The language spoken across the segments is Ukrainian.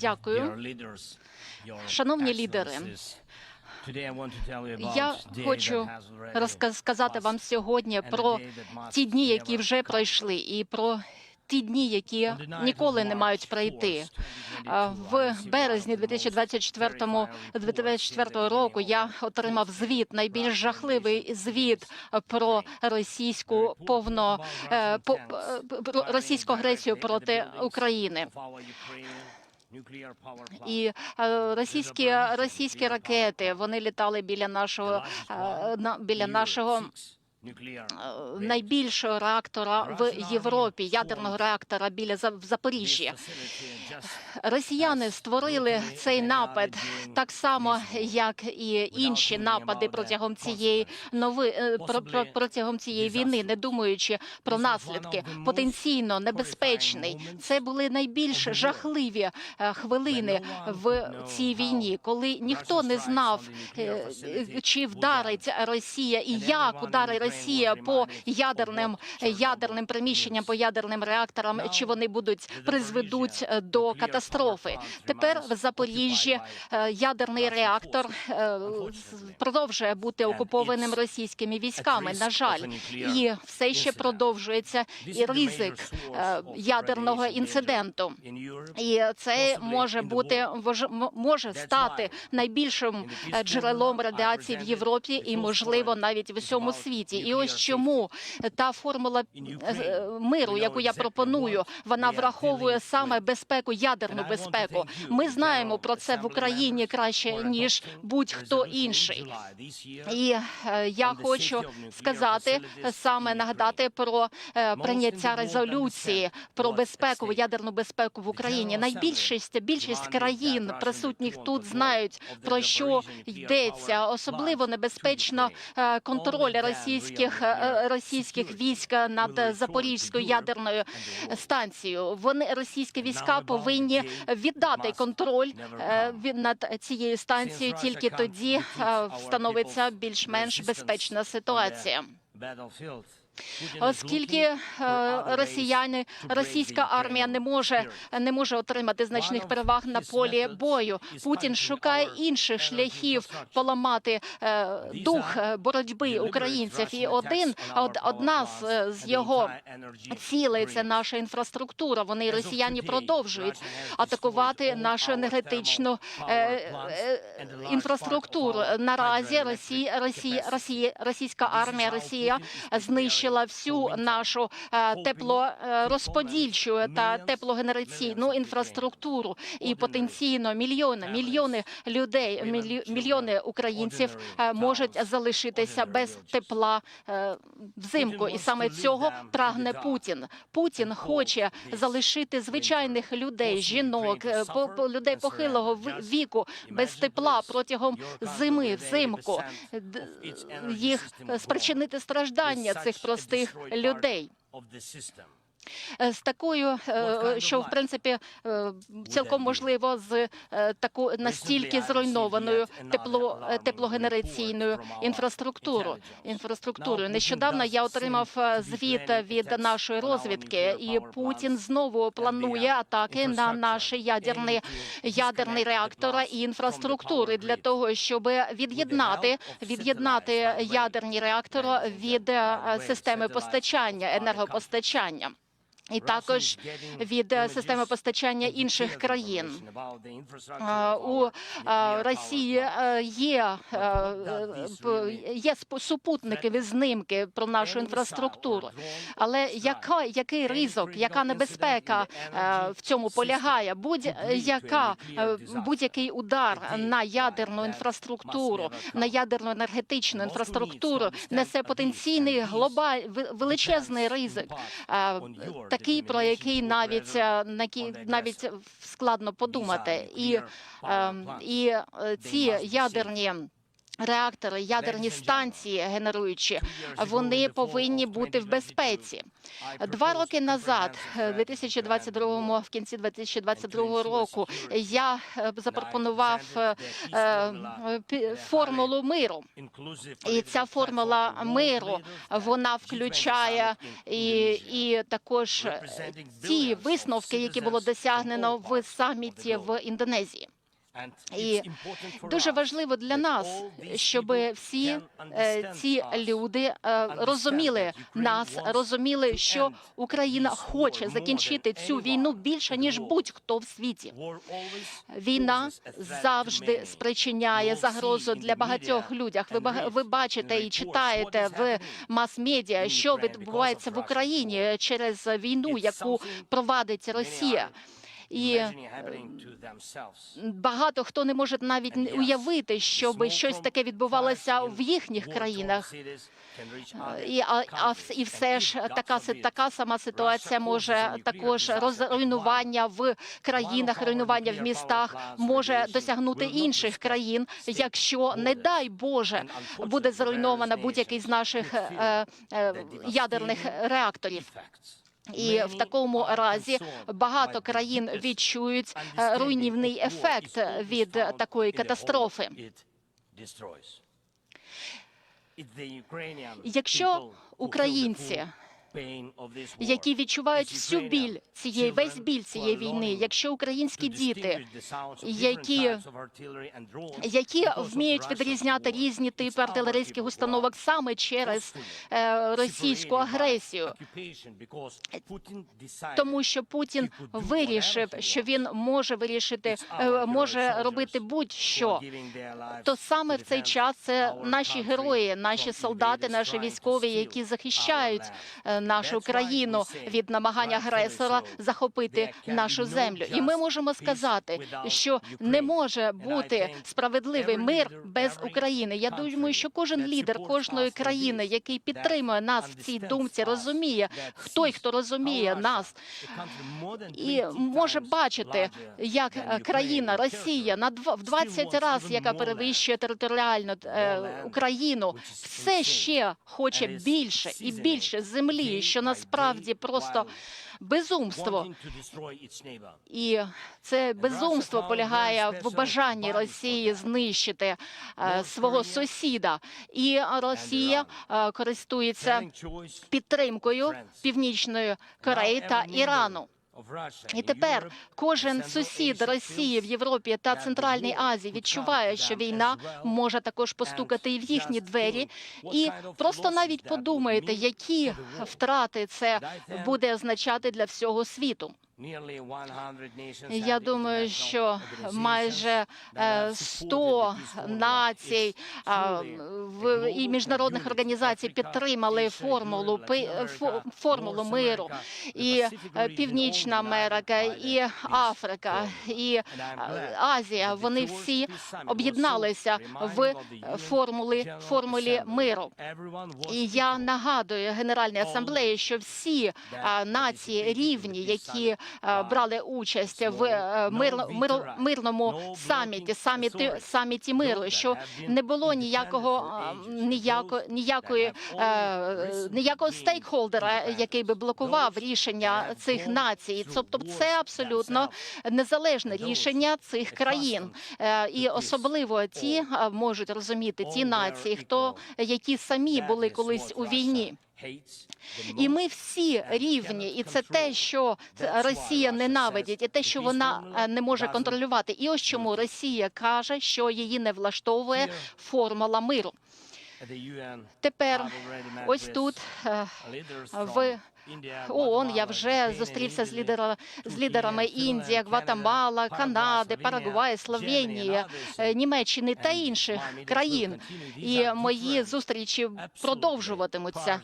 Дякую. Шановні лідери, я хочу розказати вам сьогодні про ті дні, які вже пройшли, і про ті дні, які ніколи не мають пройти. В березні 2024 2024 року я отримав звіт, найбільш жахливий звіт про російську повно е, по- е, російську агресію проти України. І е, російські російські ракети вони літали біля нашого на- біля нашого найбільшого реактора в Європі, ядерного реактора біля в Запоріжжі. Росіяни створили цей напад так само, як і інші напади протягом цієї нови е, про- про- протягом цієї війни, не думаючи про наслідки. Потенційно небезпечний. Це були найбільш жахливі е, хвилини в цій війні, коли ніхто не знав, е, е, чи вдарить Росія і як ударить Росія по ядерним ядерним приміщенням, по ядерним реакторам, чи вони будуть призведуть е, до катастрофи. Тепер в Запоріжжі е, ядерний реактор е, продовжує бути окупованим російськими військами. На жаль, і все ще продовжується і ризик ядерного інциденту. І це може бути може стати найбільшим джерелом радіації в Європі і, можливо, навіть в усьому світі. І ось чому та формула е, миру, яку я пропоную, вона враховує саме безпеку, ядерну безпеку. Ми знаємо про це в Україні краще ніж будь-хто інший. І е, я хочу сказати саме нагадати про е, прийняття резолюції про безпеку, ядерну безпеку в Україні. Найбільшість більшість країн присутніх тут знають про що йдеться. Особливо небезпечно е, контроль російських е, російських військ над Запорізькою ядерною станцією. Вони російські війська повинні віддати контроль е, над цією станцією. Тільки тоді е, встановиться більш-менш безпечна ситуація. Оскільки е, росіяни, російська армія не може не може отримати значних переваг на полі бою. Путін шукає інших шляхів поламати е, дух е, боротьби українців. І один од, одна з, його цілей це наша інфраструктура. Вони росіяни продовжують атакувати нашу енергетичну інфраструктуру. Наразі Росія, Росія, Росія, російська армія Росія знищила всю нашу е, теплорозподільчу та теплогенераційну інфраструктуру і потенційно мільйони мільйони людей, мільйони українців е, можуть залишитися без тепла е, взимку. І саме цього прагне Путін. Путін хоче залишити звичайних людей, жінок, е, людей похилого віку без тепла протягом зими, взимку. Їх е, спричинити страждання цих простих людей. Е, з такою, е, що в принципі е, цілком можливо з е, таку настільки зруйнованою тепло е, теплогенераційною інфраструктурою. Інфраструктурою нещодавно я отримав е, звіт від нашої розвідки, і Путін знову планує атаки на наші ядерні ядерні реактори і інфраструктури для того, щоб від'єднати від'єднати ядерні реактори від е, системи постачання енергопостачання. І також від е, системи постачання інших країн у Росії е, є, е, є супутникові знимки про нашу інфраструктуру. Але яка який ризик, яка небезпека в цьому полягає? Будь-яка будь-який удар на ядерну інфраструктуру, на ядерну енергетичну інфраструктуру несе потенційний глобаль ве- величезний ризик. Такий, про який навіть е, на навіть складно подумати, і, е, і е, ці ядерні реактори, ядерні станції генеруючі, вони повинні бути в безпеці. Два роки назад, е, в 2022, в кінці 2022 року, я е, запропонував е, е, формулу миру. І ця формула миру вона включає і, і також ті висновки, які було досягнено в саміті в Індонезії. І дуже важливо для нас, щоб всі е, ці люди е, розуміли нас, розуміли, що Україна хоче закінчити цю війну більше ніж будь-хто в світі. Війна завжди спричиняє загрозу для багатьох людях. Ви ви бачите і читаєте в мас-медіа, що відбувається в Україні через війну, яку провадить Росія. І багато хто не може навіть уявити, щоб щось таке відбувалося в їхніх країнах. І, а, а і все ж така така сама ситуація може також розруйнування в країнах, руйнування в містах може досягнути інших країн, якщо не дай Боже буде зруйновано будь-який з наших е, е, ядерних реакторів. І в такому разі багато країн відчують е, руйнівний ефект від такої катастрофи. Якщо українці, які відчувають всю біль цієї весь біль цієї війни, якщо українські діти, які, які вміють відрізняти різні типи артилерійських установок саме через е, російську агресію, тому що Путін вирішив, що він може вирішити, е, може робити будь-що. То саме в цей час це наші герої, наші солдати, наші військові, які захищають е, нашу країну від намагання агресора захопити нашу землю. І ми можемо сказати, що не може бути справедливий мир без України. Я думаю, що кожен лідер кожної країни, який підтримує нас в цій думці, розуміє хто хто розуміє нас. і може бачити, як е, країна Росія на в 20 разів, яка перевищує територіально е, Україну, все ще хоче більше і більше землі, що насправді просто безумство. І це безумство полягає в бажанні Росії знищити е, свого сусіда, і Росія е, користується підтримкою Північної Кореї та Ірану. І тепер кожен сусід Росії в Європі та Центральній Азії відчуває, що війна може також постукати і в їхні двері. І просто навіть подумайте, які втрати це буде означати для всього світу. Я думаю, що майже е, 100 націй в і міжнародних організацій підтримали формулу формулу миру, і е, Північна Америка, і Африка, і е, Азія. Вони всі об'єдналися в формулі формулі миру. І я нагадую Генеральній асамблеї, що всі нації рівні, які брали участь в е, мир, мир, мирному саміті, саміті, саміті миру, що не було ніякого ніяко, ніякої е, ніякого стейкхолдера, який би блокував рішення цих націй. Тобто, це абсолютно незалежне рішення цих країн, Е, і особливо ті можуть розуміти ті нації, хто які самі були колись у війні. І ми всі рівні, і це те, що Росія ненавидить, і те, що вона е, не може контролювати. І ось чому Росія каже, що її не влаштовує формула миру. Тепер ось тут е, в ООН я вже зустрівся з лідера з лідерами Індії, Гватемала, Канади, Парагваю, Словенії, Німеччини та інших країн. І мої зустрічі продовжуватимуться.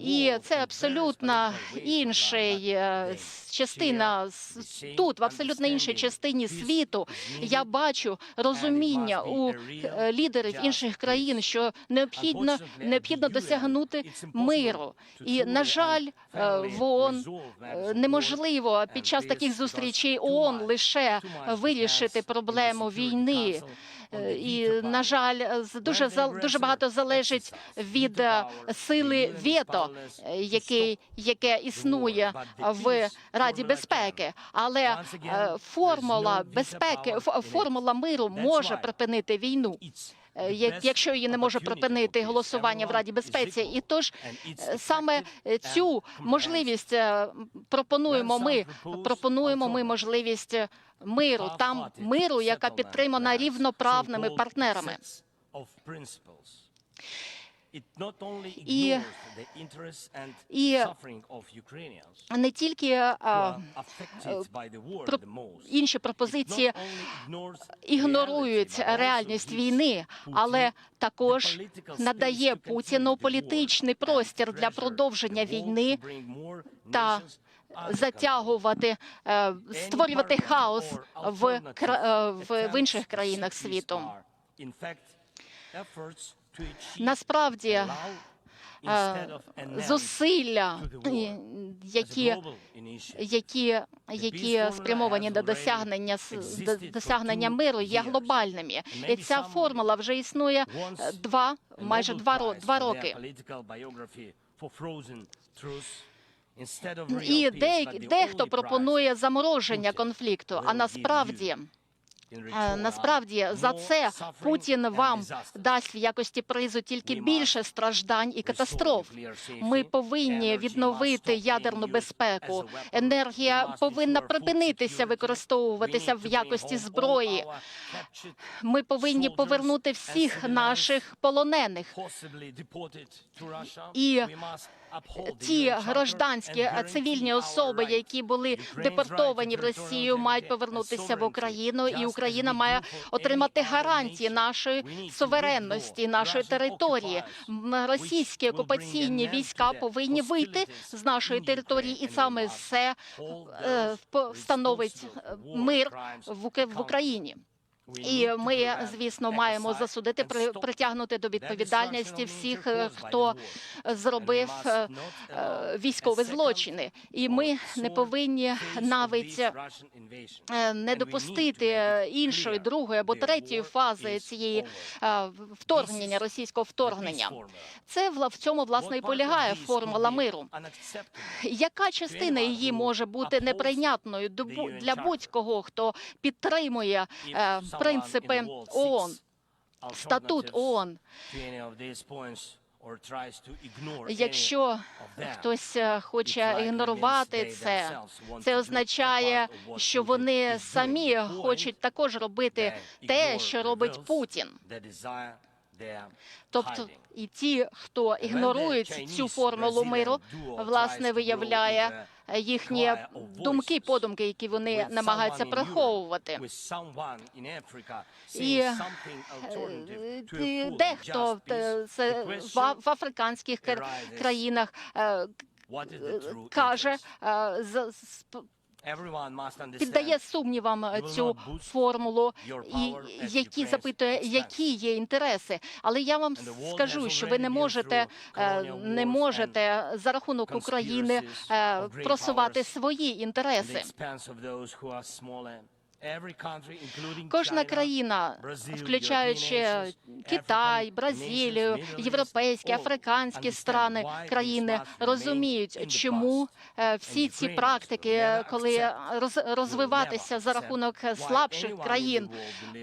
І це абсолютно інший е, частина тут, в абсолютно іншій частині світу. Я бачу розуміння у е, лідерів інших країн, що необхідно необхідно досягнути миру. І на жаль, в ООН е, неможливо під час таких зустрічей ООН лише вирішити проблему війни. Е, І на жаль, дуже дуже багато залежить від е, сили вето, е, який яке існує в Раді безпеки. Але е, формула безпеки, формула миру може припинити війну. Е, як- Якщо її не може припинити голосування в Раді безпеці, і тож е, саме е, цю можливість пропонуємо ми. Пропонуємо ми можливість миру, там миру, яка підтримана рівноправними партнерами. І, і Не тільки а, про- інші пропозиції ігнорують реальність війни, але також надає Путіну політичний простір для продовження війни та затягувати, е, створювати хаос в, е, в, в інших країнах світу. Насправді, е, зусилля, які які, які спрямовані до досягнення до досягнення миру, є глобальними. І ця формула вже існує е, два майже два два роки. І де, дехто пропонує замороження конфлікту. А насправді, насправді за це Путін вам дасть в якості призу тільки більше страждань і катастроф. Ми повинні відновити ядерну безпеку. Енергія повинна припинитися використовуватися в якості зброї. Ми повинні повернути всіх наших полонених. І ті гражданські е, цивільні особи, які були депортовані в Росію, мають повернутися в Україну, і Україна має отримати гарантії нашої суверенності, нашої території. Російські окупаційні війська повинні вийти з нашої території, і саме це е, встановить е, мир в Україні. І ми, звісно, маємо засудити при- притягнути до відповідальності всіх, е, хто зробив е, е, військові злочини. І ми не повинні навіть е, не допустити е, іншої, другої або третьої фази цієї е, вторгнення, російського вторгнення. Це в цьому власне і полягає формула миру. Яка частина її може бути неприйнятною для будь-кого, хто підтримує е, принципи ООН, статут ООН? Якщо хтось е, хоче ігнорувати це, це означає, що вони самі хочуть також робити те, що робить Путін. Тобто, і ті, хто ігнорують цю формулу миру, власне виявляє е, їхні думки, подумки, які вони намагаються приховувати. І е, е, дехто е, це в африканських країнах е, каже, е, піддає сумнівам е, цю формулу, і які запитує, які є інтереси. Але я вам скажу, що ви не можете е, не можете за рахунок України е, просувати свої інтереси. Кожна країна, включаючи Китай, Бразилію, європейські, африканські страни, країни, розуміють, чому е, всі ці практики, коли роз- розвиватися за рахунок слабших країн,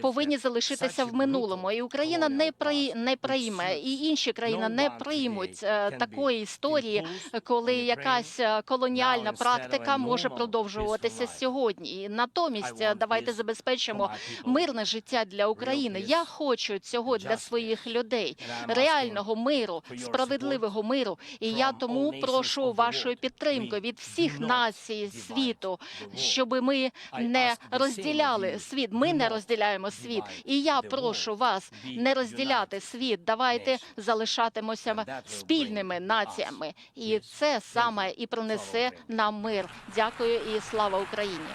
повинні залишитися в минулому. І Україна не при не прийме, і інші країни не приймуть е, такої історії, коли якась е, колоніальна практика може продовжуватися сьогодні. І натомість е, давайте забезпечимо мирне життя для України. Я хочу цього для своїх людей, реального миру, справедливого миру. І я тому прошу вашої підтримки від всіх націй світу, щоб ми не розділяли світ. Ми не розділяємо світ. І я прошу вас не розділяти світ. Давайте залишатимося спільними націями, і це саме і принесе нам мир. Дякую і слава Україні.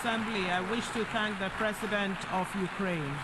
Assembly, I wish to thank the President of Ukraine.